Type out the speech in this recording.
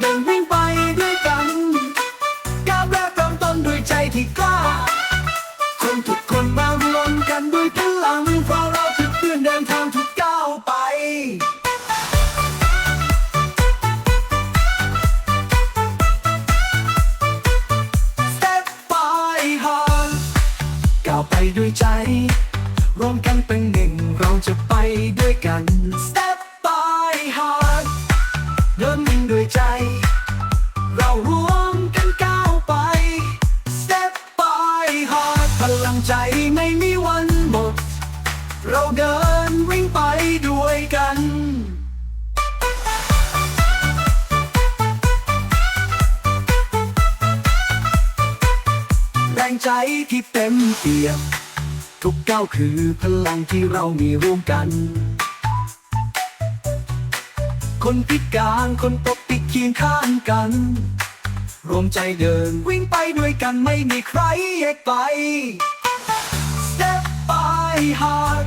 เดินวิ่งไปด้วยกันก้าวแรกเริ่มต้นด้วยใจที่กล้า คนทุกคนมารวมกันด้วยพลังพราเราคืกเพื่อนเดินทางทุกก้าวไปก้าวไปด้วยใจ รวมกันเป็นหนึ่งเราจะไปด้วยกัน Step by heart พลังใจไม่มีวันหมด เราเดินวิ่งไปด้วยกันแรงใจที่เต็มเปี่ยมทุกก้าวคือพลังที่เรามีร่วมกัน คนพิการคนปกปิดเคียงข้างกัน รวมใจเดินวิ่งไปด้วยกันไม่มีใครแยกไป Step by heart